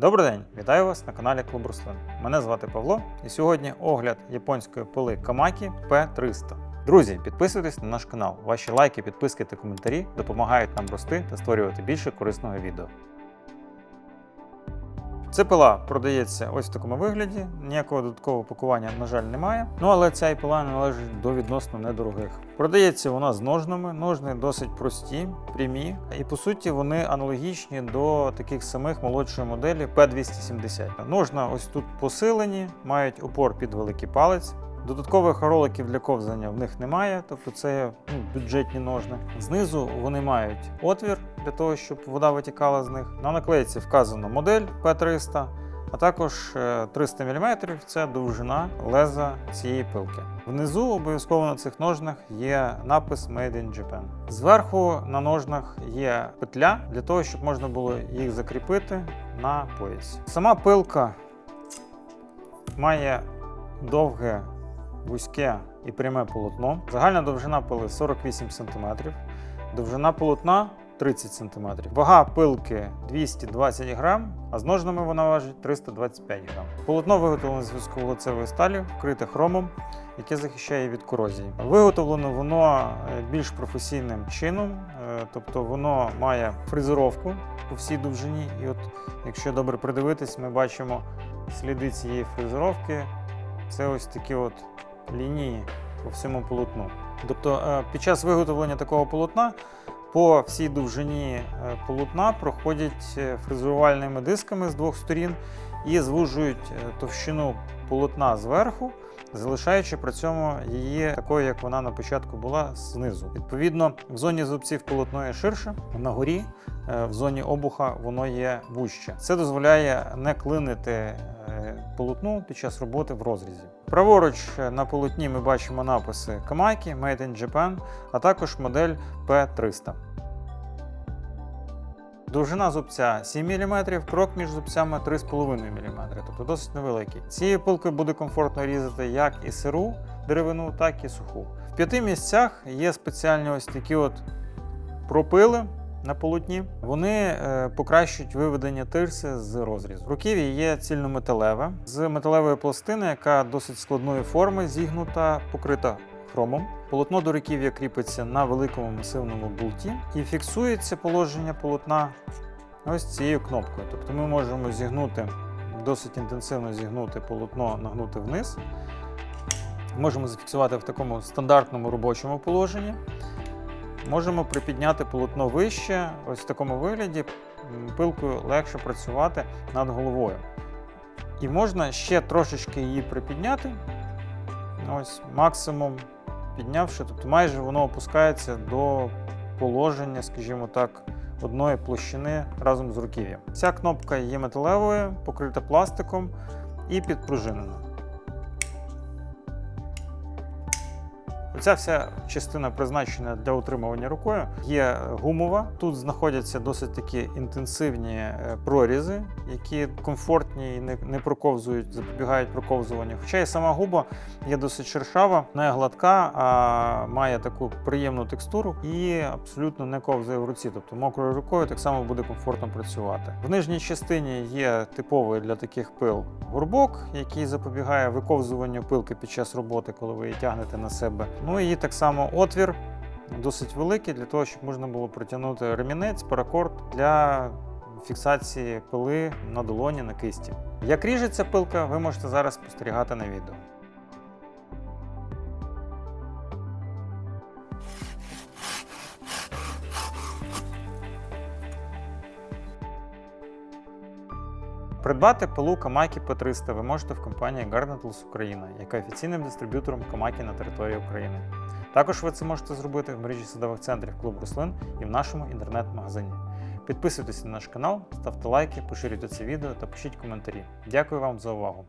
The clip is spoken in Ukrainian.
Добрий день, вітаю вас на каналі Клуб Руслин. Мене звати Павло, і сьогодні огляд японської пили Камакі P300. Друзі, підписуйтесь на наш канал. Ваші лайки, підписки та коментарі допомагають нам рости та створювати більше корисного відео. Ця пила продається ось в такому вигляді. Ніякого додаткового пакування, на жаль, немає. Ну але ця і пила належить до відносно недорогих. Продається вона з ножнами. Ножни досить прості, прямі, і по суті вони аналогічні до таких самих молодшої моделі P270. Ножна ось тут посилені, мають опор під великий палець. Додаткових роликів для ковзання в них немає, тобто це ну, бюджетні ножни. Знизу вони мають отвір для того, щоб вода витікала з них. На наклейці вказано модель P300, а також е, 300 мм це довжина леза цієї пилки. Внизу обов'язково на цих ножнах є напис Made in Japan. Зверху на ножнах є петля для того, щоб можна було їх закріпити на поясі. Сама пилка має довге вузьке і пряме полотно. Загальна довжина пили 48 см, довжина полотна 30 см. Вага пилки 220 грам, а з ножнами вона важить 325 грам. Полотно виготовлене з високоволоцевої сталі, вкрите хромом, яке захищає від корозії. Виготовлено воно е, більш професійним чином, е, тобто воно має фрезеровку по всій довжині. І от, якщо добре придивитись, ми бачимо сліди цієї фрезеровки. Це ось такі от лінії по всьому полотну. Тобто е, під час виготовлення такого полотна по всій довжині е, полотна проходять е, фрезерувальними дисками з двох сторін і звужують товщину полотна зверху, залишаючи при цьому її такою, як вона на початку була знизу. Відповідно, в зоні зубців полотно є ширше, на горі в зоні обуха воно є вужче. Це дозволяє не клинити полотну під час роботи в розрізі. Праворуч е, на полотні ми бачимо написи Kamaki, Made in Japan, а також модель P300. Довжина зубця 7 мм, крок між зубцями 3,5 мм, тобто досить невеликий. Цією пилкою буде комфортно різати як і сиру деревину, так і суху. В п'яти місцях є спеціальні ось такі от пропили на полотні. Вони е, покращують виведення тирси з розрізу. Руків'я є цільнометалеве з металевої пластини, яка досить складної форми, зігнута, покрита хромом. Полотно до руків'я кріпиться на великому масивному болті і фіксується положення полотна ось цією кнопкою. Тобто ми можемо зігнути, досить інтенсивно зігнути полотно, нагнути вниз. Можемо зафіксувати в такому стандартному робочому положенні. Можемо припідняти полотно вище, ось в такому вигляді пилкою легше працювати над головою. І можна ще трошечки її припідняти. Ось максимум піднявши, тобто майже воно опускається до положення, скажімо так, одної площини разом з руків'ям. Ця кнопка є металевою, покрита пластиком і підпружинена. Оця вся частина призначена для утримування рукою. Є гумова. Тут знаходяться досить такі інтенсивні е, прорізи, які комфортні і не проковзують, запобігають проковзуванню. Хоча і сама губа є досить шершава, не гладка, а має таку приємну текстуру і абсолютно не ковзає в руці. Тобто мокрою рукою так само буде комфортно працювати. В нижній частині є типовий для таких пил горбок, який запобігає виковзуванню пилки під час роботи, коли ви її тягнете на себе. Ну і так само отвір досить великий для того, щоб можна було протягнути ремінець, паракорд для фіксації пили на долоні на кисті. Як ріжеться пилка, ви можете зараз спостерігати на відео. Придбати пилу Камакі P300 ви можете в компанії Gardenetools Україна, яка є офіційним дистриб'ютором Камакі на території України. Також ви це можете зробити в мережі садових центрів Клуб Рослин і в нашому інтернет-магазині. Підписуйтесь на наш канал, ставте лайки, поширюйте це відео та пишіть коментарі. Дякую вам за увагу!